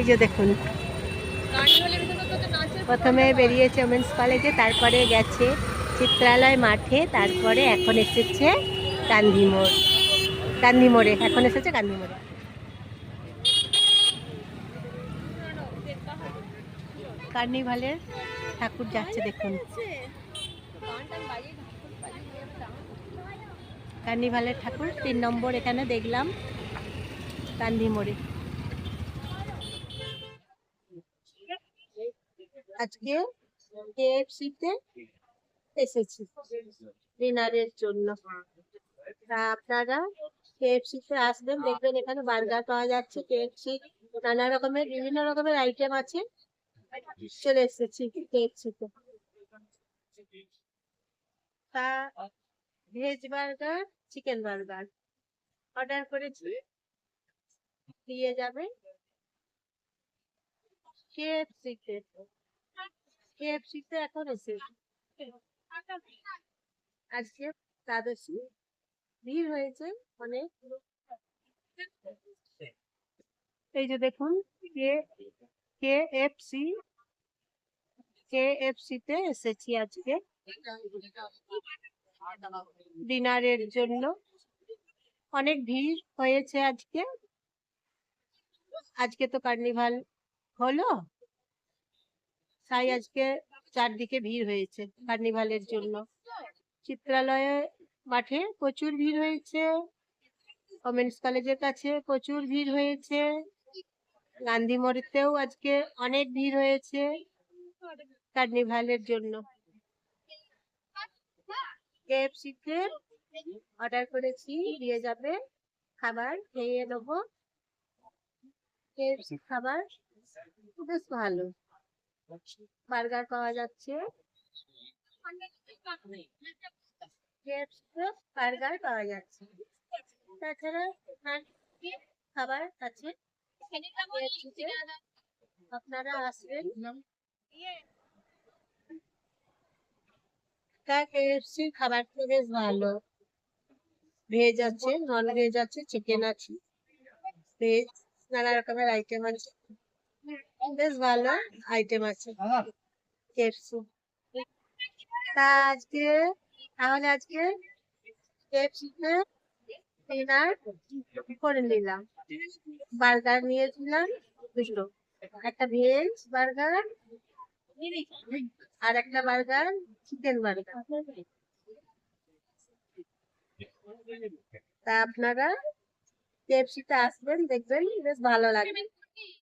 এই যে দেখুন। প্রথমে বেরিয়েছে ওমেন্স কলেজে তারপরে গেছে চিত্রালয় মাঠে, তারপরে এখন এসেছে গান্ধী মোড়। গান্ধী মোড়ে, এখন এসেছে গান্ধী মোড়ে। কার্নিভালের ঠাকুর যাচ্ছে, দেখুন। কার্নিভালের ঠাকুর, তিন নম্বর এখানে দেখলাম গান্ধী মোড়ে। আজকে কেএফসিতে এসেছি ডিনারের জন্য। তা আপনারা কেএফসিতে আসবেন, দেখবেন এখানে বার্গার পাওয়া যাচ্ছে, কেএফসি নানা রকমের, বিভিন্ন রকমের আইটেম আছে। চলে এসেছি কেএফসিতে। তা veg burger chicken burger order করেছি। দিয়ে যাবে কেএফসিতে। কেএফসিতে এখন এসেছি আজকে দ্বাদশী। ভিড় হয়েছে অনেক। এই যে দেখুন, K K F C K F সিতে এসেছি আজকে। ডিনারের জন্য। অনেক ভিড় হয়েছে আজকে। আজকে তো কার্নিভাল হলো। তাই আজকে চারদিকে ভিড় হয়েছে কার্নিভালের জন্য। চিত্রালয়ে মাঠে প্রচুর ভিড় হয়েছে। ওমেন্স কলেজের কাছে প্রচুর ভিড় হয়েছে। গান্ধী মোড়েতেও আজকে অনেক ভিড় হয়েছে কার্নিভালের জন্য। কেএফসিতে অর্ডার করেছি, দিয়ে যাবে, খাবার খেয়ে নেব। কেএফসি খাবার বেশ ভালো। বার্গার পাওয়া যাচ্ছে। বার্গার পাওয়া যাচ্ছে। তাছাড়া খাবার আছে। আপনারা আসবেন। তা কেএফসি খাবারটা বেশ ভালো। ভেজ আছে নন ভেজ আছে চিকেন আছে ভেজ নানা রকমের আইটেম আছে। বেশ ভালো আইটেম আছে কেএফসি তা আজকে তাহলে আজকে কেএফসিতে ডিনার করে নিলাম বার্গার নিয়েছিলাম দুটো একটা ভেজ বার্গার আর একটা বার্গার চিকেন বার্গার তা আপনারা কেএফসিতে আসবেন দেখবেন বেশ ভালো লাগবে